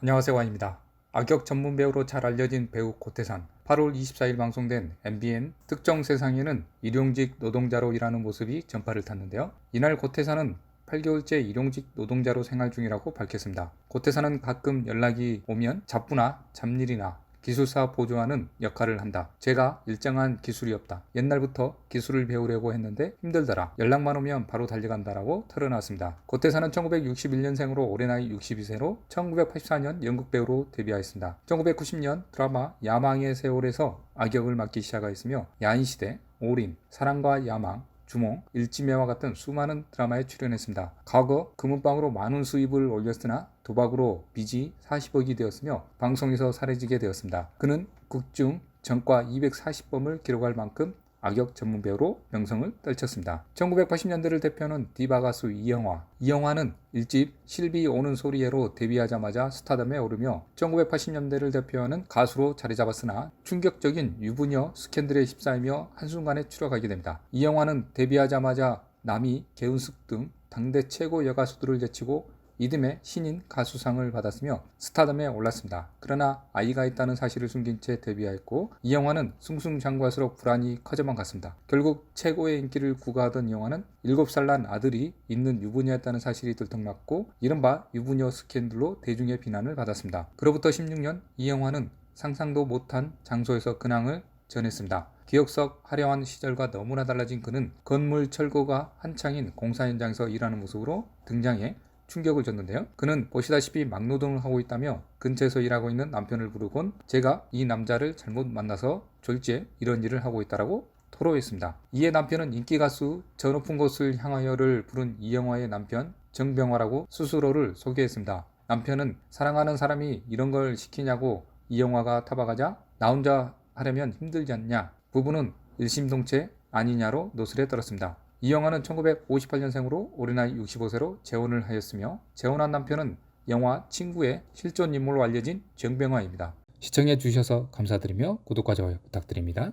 안녕하세요 완입니다. 악역 전문 배우로 잘 알려진 배우 고태산 8월 24일 방송된 MBN 특정 세상에는 일용직 노동자로 일하는 모습이 전파를 탔는데요. 이날 고태산은 8개월째 일용직 노동자로 생활 중이라고 밝혔습니다. 고태산은 가끔 연락이 오면 잡부나 잡일이나 기술사 보조하는 역할을 한다. 제가 일정한 기술이 없다. 옛날부터 기술을 배우려고 했는데 힘들더라. 연락만 오면 바로 달려간다라고 털어놨습니다. 고태사는 1961년생으로 올해 나이 62세로 1984년 연극 배우로 데뷔하였습니다. 1990년 드라마 야망의 세월에서 악역을 맡기 시작하였으며 야인시대, 올인, 사랑과 야망, 주몽, 일지매와 같은 수많은 드라마에 출연했습니다. 과거 금은방으로 많은 수입을 올렸으나 도박으로 빚이 40억이 되었으며 방송에서 사라지게 되었습니다. 그는 극중 전과 240범을 기록할 만큼 악역 전문 배우로 명성을 떨쳤습니다. 1980년대를 대표하는 디바 가수 이영화. 이영화는 일집 실비 오는 소리에로 데뷔하자마자 스타덤에 오르며 1980년대를 대표하는 가수로 자리 잡았으나 충격적인 유부녀 스캔들에 휩싸이며 한순간에 추락하게 됩니다. 이영화는 데뷔하자마자 남이, 개운숙 등 당대 최고 여가수들을 제치고 이듬해 신인 가수상을 받았으며 스타덤에 올랐습니다. 그러나 아이가 있다는 사실을 숨긴 채 데뷔하였고 이 영화는 승승장구할수록 불안이 커져만 갔습니다. 결국 최고의 인기를 구가하던 이 영화는 7살 난 아들이 있는 유부녀였다는 사실이 들통났고 이른바 유부녀 스캔들로 대중의 비난을 받았습니다. 그로부터 16년 이 영화는 상상도 못한 장소에서 근황을 전했습니다. 기억 속 화려한 시절과 너무나 달라진 그는 건물 철거가 한창인 공사 현장에서 일하는 모습으로 등장해 충격을 줬는데요. 그는 보시다시피 막노동을 하고 있다며 근처에서 일하고 있는 남편을 부르곤 제가 이 남자를 잘못 만나서 졸지에 이런 일을 하고 있다라고 토로했습니다. 이에 남편은 인기 가수 저 높은 곳을 향하여를 부른 이영화의 남편 정병화라고 스스로를 소개했습니다. 남편은 사랑하는 사람이 이런 걸 시키냐고 이영화가 타박하자 나 혼자 하려면 힘들지 않냐 부부는 일심동체 아니냐로 노슬에 떨었습니다. 이 영화는 1958년생으로 올해 나이 65세로 재혼을 하였으며 재혼한 남편은 영화 친구의 실존 인물로 알려진 정병화입니다. 시청해 주셔서 감사드리며 구독과 좋아요 부탁드립니다.